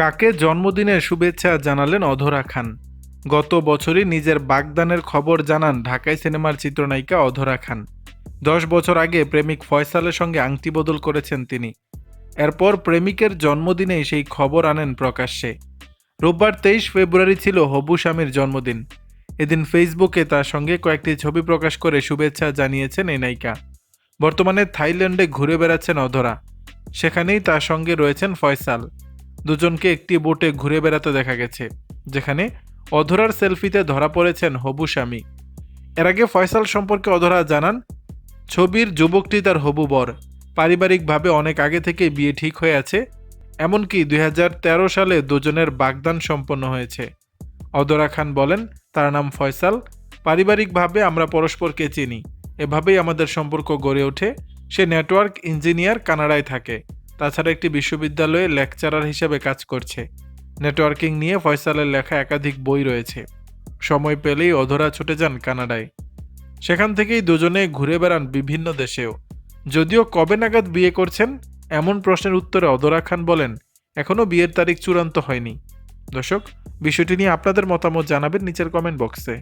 কাকে জন্মদিনের শুভেচ্ছা জানালেন অধরা খান? গত বছরই নিজের বাগদানের খবর জানান ঢাকাই সিনেমার চিত্রনায়িকা অধরা খান। দশ বছর আগে প্রেমিক ফয়সালের সঙ্গে আংটি বদল করেছেন তিনি। এরপর প্রেমিকের জন্মদিনেই সেই খবর আনেন প্রকাশ্যে। রোববার তেইশ ফেব্রুয়ারি ছিল হবু স্বামীর জন্মদিন। এদিন ফেসবুকে তার সঙ্গে কয়েকটি ছবি প্রকাশ করে শুভেচ্ছা জানিয়েছেন এই নায়িকা। বর্তমানে থাইল্যান্ডে ঘুরে বেড়াচ্ছেন অধরা। সেখানেই তার সঙ্গে রয়েছেন ফয়সাল। দুজনকে একটি বোটে ঘুরে বেড়াতে দেখা গেছে, যেখানে অধরার সেলফিতে ধরা পড়েছেন হবু স্বামী। এর আগে ফয়সাল সম্পর্কে অধরা জানান, ছবির যুবকটি তার হবু বর। পারিবারিকভাবে অনেক আগে থেকে বিয়ে ঠিক হয়ে আছে, এমনকি দুই হাজার তেরো সালে দুজনের বাগদান সম্পন্ন হয়েছে। অদরা খান বলেন, তার নাম ফয়সাল। পারিবারিকভাবে আমরা পরস্পরকে চিনি। এভাবেই আমাদের সম্পর্ক গড়ে ওঠে। সে নেটওয়ার্ক ইঞ্জিনিয়ার কানাডায় থাকে। তাছাড়া একটি বিশ্ববিদ্যালয়ে লেকচারার হিসেবে কাজ করছে। নেটওয়ার্কিং নিয়ে ফয়সালের লেখা একাধিক বই রয়েছে। সময় পেলেই অধরা ছুটে যান কানাডায়। সেখান থেকেই দুজনে ঘুরে বেড়ান বিভিন্ন দেশেও। যদিও কবে নাগাদ বিয়ে করছেন, এমন প্রশ্নের উত্তরে অদরা খান বলেন এখনও বিয়ের তারিখ চূড়ান্ত হয়নি। দর্শক, বিষয়টি নিয়ে আপনাদের মতামত জানাবেন নিচের কমেন্ট বক্সে